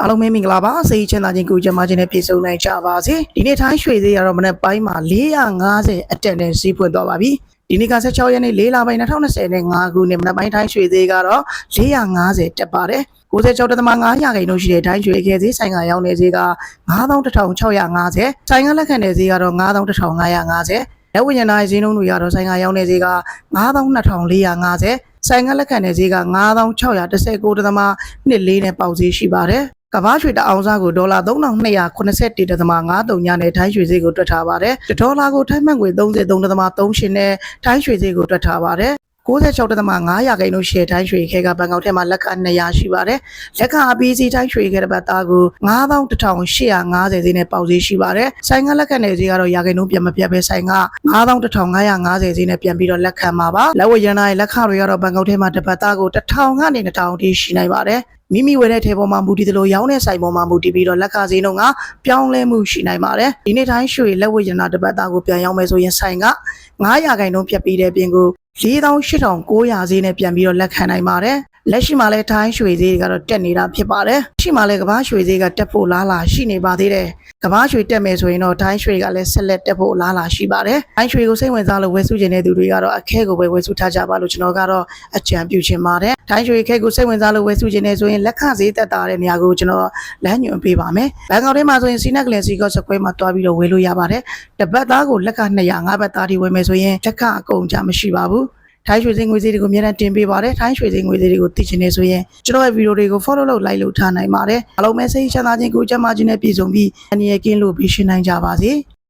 အားလုံးပဲမင်္ဂလာပါစိတ်ချမ်းသာခြင်းကိုကြမ်းမာခြင်းနဲ့ပြည့်စုံနိုင်ကြပါစေဒီနေ့ထိုင်းရွှေသေးရတော့မနေ့ပိုင်းမှာ450အတက်နဲ့ဈေးဖွင့်သွားပါပြီဒီနေ့က16ရက်နေ့4လပိုင်း2020နဲ့5ခုနှစ်မနေ့ပိုင်းထိုင်းရွှေသေးကတော့450တက်ပါတယ်96.5ရာခိုင်နှုန်းရှိတဲ့ထိုင်းရွှေခဲဈေးဆိုင်ကရောင်းနေဈေးက91,650ဆိုင်ကလက်ခံတဲ့ဈေးကတော့91,550လက်ဝိညာဉ်သားဈေးနှုန်းတွေကတော့ဆိုင်ကရောင်းနေဈေးက92,450ဆိုင်ကလက်ခံတဲ့ဈေးက9619.24နဲ့ပေါက်ဈေးရှိပါတယ် ကမ္ဘာရွှေတအောင်စားကိုဒေါ်လာ3281.53ညနဲ့ထိုင်းရွှေဈေးကိုတွက်ထားပါတယ်။ဒေါ်လာကိုထိုင်းမှန်ငွေ33.38နဲ့ထိုင်းရွှေဈေးကိုတွက်ထားပါတယ်။ 96.5ရာခိုင်နှုန်းရှယ်ထိုင်းရွှေခဲကဘန်ကောက်ထဲမှာလက်ခ200ရှိပါတယ်။လက်ခအပီးစီထိုင်းရွှေခဲတစ်ပတ်သားကို9150ဈေးနဲ့ပေါက်ဈေးရှိပါတယ်။ဆိုင်ကလက်ခနယ်ဈေးကတော့ရာခိုင်နှုန်းပြန်မပြတ်ပဲဆိုင်က9150ဈေးနဲ့ပြန်ပြီးတော့လက်ခံမှာပါ။လက်ဝယ်ရန်နာရဲ့လက်ခတွေကတော့ဘန်ကောက်ထဲမှာတစ်ပတ်သားကို1000ကနေ2000ထိရှိနိုင်ပါတယ်။မိမိဝယ်တဲ့ထဲပေါ်မှာမူတည်သလိုရောင်းတဲ့ဆိုင်ပေါ်မှာမူတည်ပြီးတော့လက်ခဈေးနှုန်းကပြောင်းလဲမှုရှိနိုင်ပါတယ်ဒီနေ့တိုင်းရွှေလက်ဝတ်ရနာတစ်ပတ်သားကိုပြန်ရောင်းမယ်ဆိုရင်ဆိုင်က900ခိုင်နှုန်းဖြတ်ပြီးတဲ့ပြင်ကို48,900ဈေးနဲ့ပြန်ပြီးတော့လက်ခံနိုင်ပါတယ် လက်ရှိမှာလဲထိုင်းရွှေဈေးကတော့တက်နေတာဖြစ်ပါတယ်ရှိမှလဲကမ္ဘာရွှေဈေးကတက်ဖို့လားလားရှိနေပါသေးတယ်ကမ္ဘာရွှေတက်မယ်ဆိုရင်တော့ထိုင်းရွှေကလည်းဆက်လက်တက်ဖို့လားလားရှိပါတယ်ထိုင်းရွှေကိုစိတ်ဝင်စားလို့ဝယ်စုခြင်းတဲ့သူတွေကတော့အခဲကိုပဲဝယ်စုထားကြပါလို့ကျွန်တော်ကတော့အကြံပြုချင်ပါတယ်ထိုင်းရွှေခဲကိုစိတ်ဝင်စားလို့ဝယ်စုခြင်းတဲ့ဆိုရင်လက်ခဈေးတက်တာတဲ့နေရာကိုကျွန်တော်လမ်းညွှန်ပေးပါမယ်ဘန်ကောက်ထဲမှာဆိုရင်စီနက်ကလင်စီကော့စကွဲမှာတွားပြီးတော့ဝယ်လို့ရပါတယ်တပတ်သားကိုလက်က200ငါးဘတ်သားထိဝယ်မယ်ဆိုရင်လက်ခအကုန်ကြမရှိပါဘူး ထိုင်းရွှေစင်ငွေစည်းတွေကိုအများနဲ့တင်ပေးပါတယ်ထိုင်းရွှေစင်ငွေစည်းတွေကိုသိချင်နေဆိုရင်ကျွန်တော်ရဲ့ဗီဒီယိုတွေကို follow လုပ် like လုပ်ထားနိုင်ပါတယ်အားလုံးပဲစိတ်ချမ်းသာခြင်းကိုကြမ်းမာခြင်းနဲ့ပြည့်စုံပြီးအနေရကင်းလို့ပြီးရှင်းနိုင်ကြပါစေ